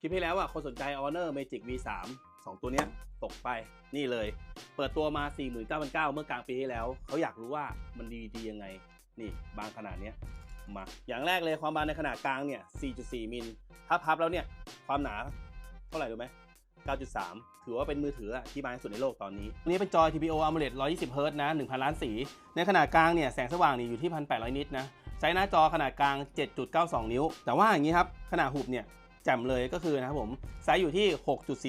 คลิปที่แล้วอะคนสนใจ Honor Magic V3 2 ตัวเนี้ยตกไปนี่เลย เปิดตัวมา 49,900 เมื่อกลางปีที่แล้ว เขาอยากรู้ว่ามันดีดียังไง นี่บางขนาดเนี้ยมา อย่างแรกเลยความบางในขนาดกลางเนี่ย 4.4 มิลถ้าพับแล้วเนี่ย ความหนาเท่าไหร่รู้ไหม9.3 ถือว่าเป็นมือถืออะที่บางที่สุดในโลกตอนนี้ อันนี้เป็นจอ TPO AMOLED 120 Hz นะ 1,000 ล้านสี ในขนาดกลางเนี่ยแสงสว่างนี่อยู่ที่ 1,800 นิตนะไซส์หน้าจอขนาดกลาง 7.92 นิ้ว แต่ว่าอย่างนี้ครับ ขนาดหุบเนี่ย แจ่มเลยก็คือนะครับผมไซส์อยู่ที่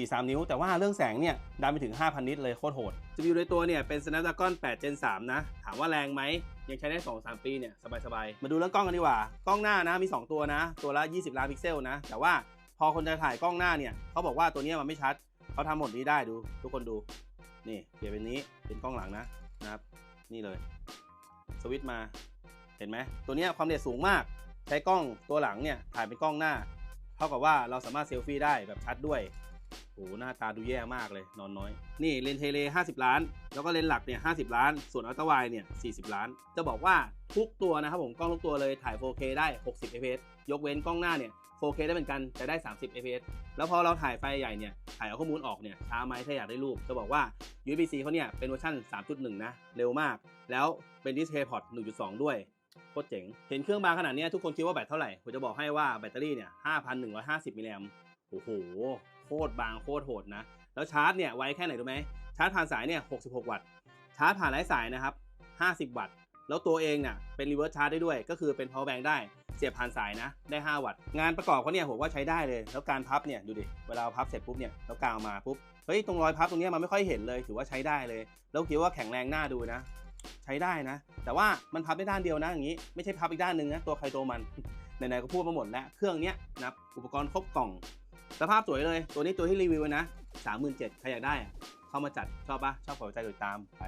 6.43 นิ้ว แต่ว่าเรื่องแสงเนี่ยดันไปถึง 5,000 นิตเลยโคตรโหด CPU ในตัวเนี่ยเป็น Snapdragon 8 Gen 3 นะ ถามว่าแรงไหมยังใช้ได้ 2-3 ปีเนี่ยสบายๆ มาดูเรื่องกล้องกันดีกว่า กล้องหน้านะมี 2 ตัวนะ ตัวละ 20 ล้านพิกเซลนะ แต่ว่าพอคนจะถ่ายกล้องหน้าเนี่ยเขาบอกว่าตัวเนี้ยมันไม่ชัดเขาทำหมดนี้ได้ดู ทุกคนดูนี่เปลี่ยนเป็นนี้เป็นกล้องหลังนะนะครับนี่เลยสวิตช์มาเห็นไหมตัวเนี้ยความละเอียดสูงมาก ใช้กล้องตัวหลังเนี่ยถ่ายเป็นกล้องหน้า ท่ากับว่าเราสามารถเซลฟี่ได้แบบชัดด้วยโอ้หหน้าตาดูแย่มากเลย นอนน้อย นี่เลนเทเล 50 ล้าน แล้วก็เลนหลักเนี่ย50 ล้าน ส่วนอัลตร้าไวเนี่ย 40 ล้าน จะบอกว่าทุกตัวนะครับผมกล้องทุกตัวเลยถ่าย 4K ได้ 60 fps ยกเว้นกล้องหน้าเนี่ย 4K ได้เหมือนกันแต่ได้ 30 fps แล้วพอเราถ่ายไฟใหญ่เนี่ยถ่ายเอาข้อมูลออกเนี่ยช้าไหมถ้าอยากได้รูป จะบอกว่า USB-C เขาเนี่ยเป็นเวอร์ชัน3.1 นะเร็วมาก แล้วเป็น Display Port 1.2 ด้วย โคตรเจ๋ง เห็นเครื่องบางขนาดนี้ทุกคนคิดว่าแบตเท่าไหร่ ผมจะบอกให้ว่าแบตเตอรี่เนี่ย 5,150 มิลลิแอมโอ้โห โคตรบางโคตรโหดนะ แล้วชาร์จเนี่ยไวแค่ไหนรู้ไหม ชาร์จผ่านสายเนี่ย 66 วัตต์ ชาร์จผ่านไร้สายนะครับ 50 วัตต์ แล้วตัวเองเนี่ยเป็นรีเวิร์สชาร์จได้ด้วย ก็คือเป็น power bank ได้ เสียบผ่านสายนะ ได้ 5 วัตต์ งานประกอบเขาเนี่ยผมว่าใช้ได้เลย แล้วการพับเนี่ยดูดิ เวลาพับเสร็จปุ๊บเนี่ยแล้วกาวมาปุ๊บ เฮ้ยตรงรอยพับตรงนี้มันไม่ค่อยเห็นเลย ถือว่าใช้ได้เลย แล้วคิดว่าแข็งแรงน่าดูนะ ใช้ได้นะ แต่ว่ามันพับได้ด้านเดียวนะอย่างนี้ ไม่ใช่พับอีกด้านหนึ่งนะตัวใครตัวมันไหนๆก็พูดมาหมดแล้วเครื่องเนี้ยนะอุปกรณ์ครบกล่อง สภาพสวยเลย ตัวนี้ตัวที่รีวิวไว้นะ37,000ใครอยากได้เข้ามาจัดชอบปะชอบขอใจติดตามไป